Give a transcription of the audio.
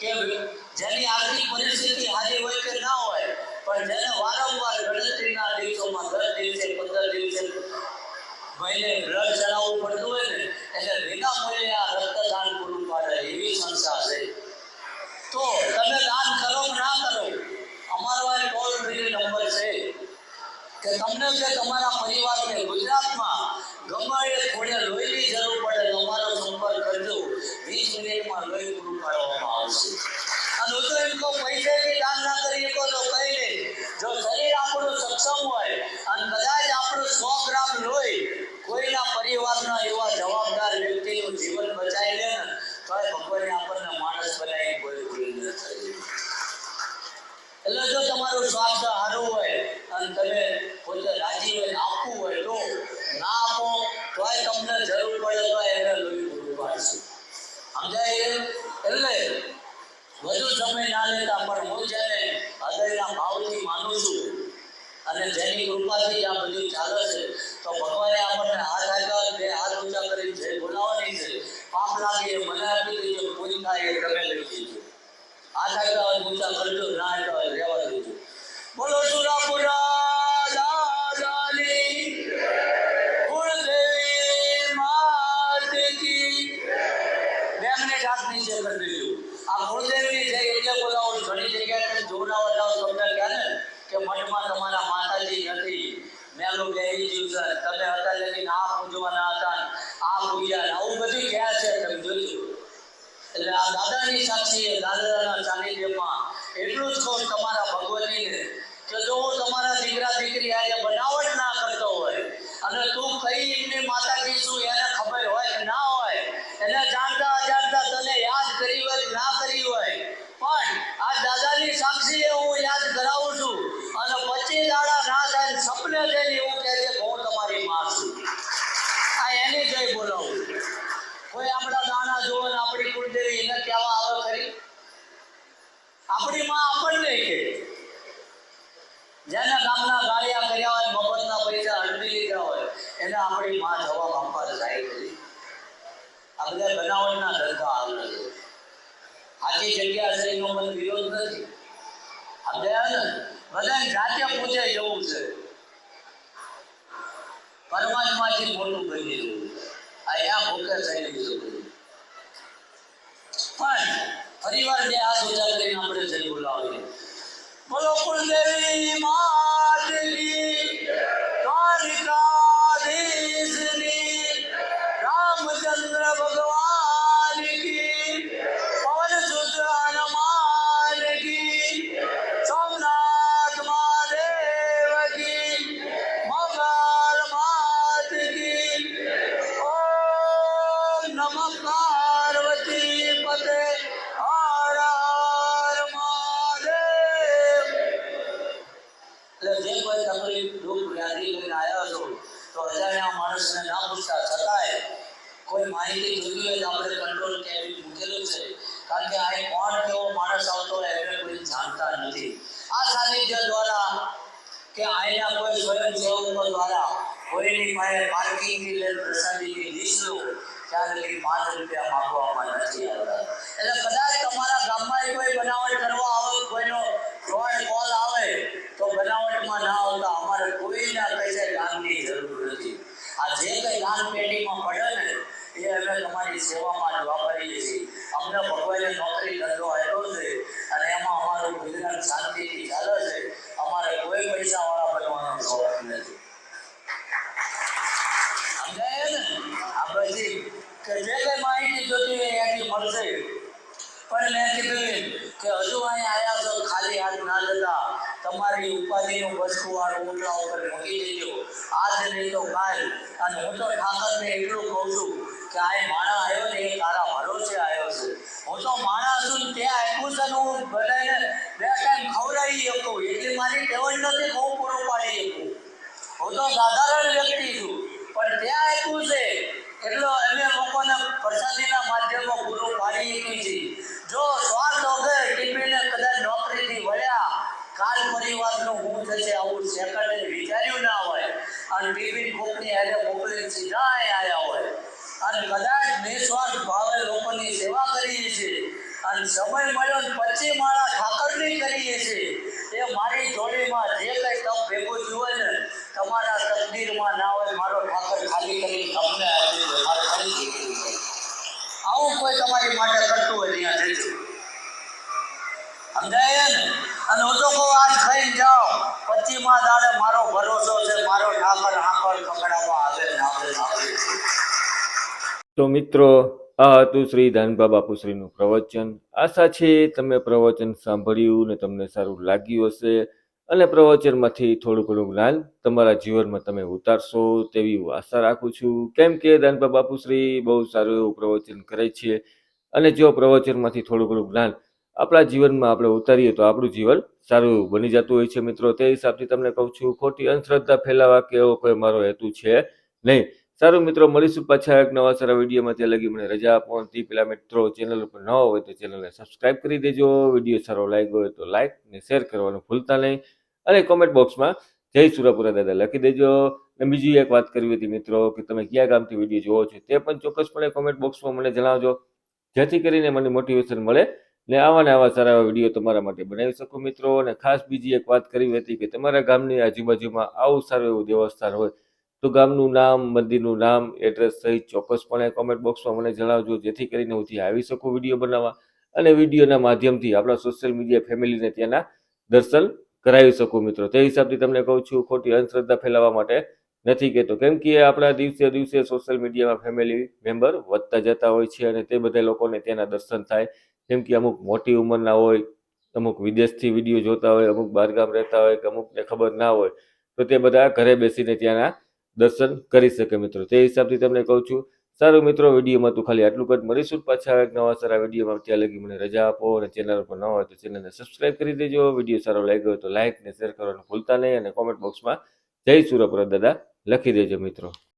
કે જેની આર્થિક પરિસ્થિતિ હાજરી હોય કે ના હોય, પણ જેને વારંવાર ગણતરીના દિવસોમાં દસ દિવસે, પંદર દિવસે મહિને બ્લડ ચડાવવું પડતું હોય ને, એટલે વિના મૂલ્યે આ રક્તદાન પૂરું પાડે એવી સંસ્થા છે. તો તમે દાન કરો ના કરો? અમારો આ ટોલ ફ્રી નંબર છે કે તમને કે તમારા પરિવારને ગુજરાતમાં ગમે એ થોડે લોહીની જરૂર પડે અમારો સંપર્ક કરજો વીસ મિનિટમાં લોહી પૂરું પાડવામાં આવશે અને તો એમ કહું પૈસેથી દાન ના કરીએ તો તો કઈ નહીં. જો શરીર આપણું સક્ષમ હોય અને કદાચ આપણું સો ગ્રામ લોહી કોઈના પરિવારના એવા જવાબદાર વ્યક્તિનું જીવન બચાવી લે ને તો ભગવાને આપણને માણસ બનાવી કોઈ ભૂલ ન થાય. એટલે જો તમારું સ્વાસ્થ્ય સારું હોય અને તમે પોતે રાજી હોય આપવું હોય તો ના આપો, તોય તમને જરૂર પડે તો એને લોહી પૂરું પાડશું સમજાય? એટલે વધુ સમય ના લેતા પણ હું જેને હૃદયના ભાવથી માનું છું અને જેની કૃપાથી આ બધું ચાલે છે, તો ભગવાને આપણને હાથ આગળ બે હાથ ઊંચા કરી જે બોલાવવાની છે, પાપ લાગે મને આપી દેજો કોઈ થાય તમે લઈ દેજો હાથ આગળ ઊંચા કરજો, ના હોય રહેવા દેજો બોલો સુરાપુરા બે મિનિટ દેજો આ કુળદેવી છે એટલે બોલાવો ઘણી જગ્યાએ તમે જોવડાવવા જાઓ તમને કહે ને કે મઠમાં તમારા માતાજી નથી મેલું બેહી ગયું છે તમે હતા લગીન આ પૂજવાના હતા ને આ પૂજ્યા ને આવું બધું ગયા છે એટલે આ દાદાની સાક્ષી દાદાના સાનિધ્યમાં એટલું જ કહું તમારા ભગવતીને કે જો હું તમારા દીકરા દીકરી આજે બનાવટ ના કરતો હોય અને તું કઈ એમની માતાજી શું એને ખબર હોય કે ના હોય, એને જાણતા અજાણતા તને યાદ કરી હોય ના કરી હોય, પણ આ દાદાની સાક્ષીએ હું યાદ કરાવું છું અને પચીસ દાડા ના થાય સપને થઈને એવું કહે છે કે હું તમારી માં છું આ એની જય બોલાવું કોઈ આપણા દાણા જોવે આપણી કુળદેવી એને કહેવા આવે ખરી? આપણી માં આપણને કે જેના ગામના ગાળિયા કર્યા હોય મફતના પૈસા હડપી લીધા હોય, એને આપણી માં જવાબ આપવા જાય આ બધા બનાવટના ધંધા આવે છે આખી જગ્યા છે એનો મને વિરોધ નથી. આ બધા ને બધાને જાતે પૂછે જવું છે. પરમાત્માથી મોટું બની જવું આ યા ભૂખે થઈ ગયું પણ ફરીવાર બે હાથ કરીને આપણે જય બોલાવીએ. બોલો કુલદેવી માત અજાણ્યા ના પૂછતા છતાંય કોઈ માહિતી જોઈ હોય આપણે કંટ્રોલ કેવી મૂકેલું છે. કારણ કે આ કોણ કેવો માણસ આવતો હોય એને કોઈ જાણતા નથી. આ સાનિધ્ય દ્વારા કે આયના કોઈ સ્વયંસેવકો દ્વારા કોઈની પાસે પાર્કિંગથી લેલ પ્રસાદીની લીસલો ત્યાં લગી પાંચ રૂપિયા માંગવામાં નથી આવતા. એટલે કદાચ તમારા ગામમાં કોઈ બનાવટ કરવા આવે, કોઈનો ફ્રોડ કોલ આવે, તો બનાવટમાં ના આવતા અમારે કોઈના પૈસે દાનની જરૂર નથી આ જે કંઈ દાન પેટીમાં પડે ને એ અમે તમારી સેવામાં જ વાપરીએ છીએ અમને ભગવાને નોકરી ધંધો આપ્યો છે અને એમાં અમારું ગુજરાત શાંતિથી ચાલે છે અમારે કોઈ પૈસાવાળા બનવાનો શોખ નથી સમજાય ને આ બધી કે જે કઈ માહિતી જોતી હોય એની મળશે પણ મેં કીધું કે હજુ અહીંયા આવ્યા છો ખાલી હાથ ના જતા તમારી ઉપાધિનું વસ્તુવાળું ઓટલા ઉપર મૂકી દેજો. આજ નહીં તો કાલ. અને હું તો ઠાકરને એટલું કહું છું કે આ એ માણસ આવ્યો ને એ તારા ભરોસે આવ્યો છે. હું તો માણસ છું તે આપ્યું છે હું બધાને બે ટાઈમ ખવડાવી શકું એટલી મારી ટેવડ નથી કે હું પૂરું પાડી શકું હું તો સાધારણ વ્યક્તિ છું પણ ત્યાં આપ્યું છે એટલો અમે લોકોને પ્રસાદીના માધ્યમમાં પૂરું પાડી શકી છીએ જો સ્વાર્થ વગર ટીપીને કદાચ નોકરીથી વળ્યા કાલ સમય મળ્યો પચી માળા ઠાકરની કરીએ છીએ. એ મારી જોડીમાં જે કઈ તપ ભેગું થયું ને, તમારા તકદીરમાં ના હોય, મારો ઠાકર ખાલી કરી તમને આવું કોઈ તમારી માટે કરતું હોય ત્યાં જજો. સમજાય ને? અને હું તો કહું, આજ ખાઈને જાઓ. પચીમાં દાડે મારો ભરોસો છે, મારો ઠાકર આંકડ પકડાવવા આવે ને આવે. તો મિત્રો આ હતું શ્રી ધાનબા બાપુશ્રીનું પ્રવચન. આશા છે તમે પ્રવચન સાંભળ્યું ને તમને સારું લાગ્યું હશે. અને પ્રવચનમાંથી થોડું ઘણું જ્ઞાન તમારા જીવનમાં તમે ઉતારશો તેવી હું આશા રાખું છું. કેમ કે ધાનબા બાપુશ્રી બહુ સારું એવું પ્રવચન કરે છે. અને જો પ્રવચનમાંથી થોડું ઘણું જ્ઞાન આપણા જીવનમાં આપણે ઉતારીએ તો આપણું જીવન સારું એવું બની જતું હોય છે મિત્રો. તે હિસાબથી તમને કહું છું, ખોટી અંધશ્રદ્ધા ફેલાવા કે એવો કોઈ મારો હેતુ છે નહીં. સારું મિત્રો, મળીશું પાછા એક નવા સારા વિડીયોમાં ત્યાં લગી મને રજા આપો. તે પેલા મિત્રો ચેનલ ઉપર ન હોય તો ચેનલને સબસ્ક્રાઇબ કરી દેજો. વીડિયો સારો લાગ્યો હોય તો લાઈક ને શેર કરવાનું ભૂલતા નહીં. અને કોમેન્ટ બોક્સમાં જય સુરાપુરા દાદા લખી દેજો. અને બીજી એક વાત કરવી હતી મિત્રો, કે તમે કયા ગામથી વીડિયો જોવો છો તે પણ ચોક્કસપણે કોમેન્ટ બોક્સમાં મને જણાવજો. જેથી કરીને મને મોટિવેશન મળે ને આવા ને આવા સારા વીડિયો તમારા માટે બનાવી શકું મિત્રો. અને ખાસ બીજી એક વાત કરવી હતી કે તમારા ગામની આજુબાજુમાં આવું સારું એવું દેવસ્થાન હોય તો ગામનું નામ, મંદિરનું નામ એડ્રેસ સહિત ચોક્કસપણે કોમેન્ટ બોક્સમાં મને જણાવજો, જેથી કરીને હું ત્યાં આવી શકું વીડિયો બનાવવા અને વિડીયોના માધ્યમથી આપણા સોશિયલ મીડિયા ફેમિલીને ત્યાંના દર્શન કરાવી શકું મિત્રો. તે હિસાબથી તમને કહું છું, ખોટી અંધશ્રદ્ધા ફેલાવવા માટે નથી કહેતો. કેમ કે આપણા દિવસે દિવસે સોશિયલ મીડિયામાં ફેમિલી મેમ્બર વધતા જતા હોય છે અને તે બધા લોકોને ત્યાંના દર્શન થાય. કેમ કે અમુક મોટી ઉંમરના હોય, અમુક વિદેશથી વીડિયો જોતા હોય, અમુક બહારગામ રહેતા હોય કે અમુકને ખબર ના હોય, તો તે બધા ઘરે બેસીને ત્યાંના દર્શન કરી શકે મિત્રો. તે હિસાબથી તમને કહું છું, સારું મિત્રો, વિડીયોમાં તો ખાલી આટલું જ મળીશું પાછા એક નવા સારા વિડીયોમાં. ત્યાં લગી મને રજા આપો અને ચેનલ પર ન હોય તો ચેનલને સબસ્ક્રાઇબ કરી દેજો. વીડિયો સારો લાગ્યો તો લાઇક ને શેર કરવાનું ભૂલતા નહીં અને કોમેન્ટ બોક્સમાં જય સુરપુરા દાદા લખી દેજો મિત્રો.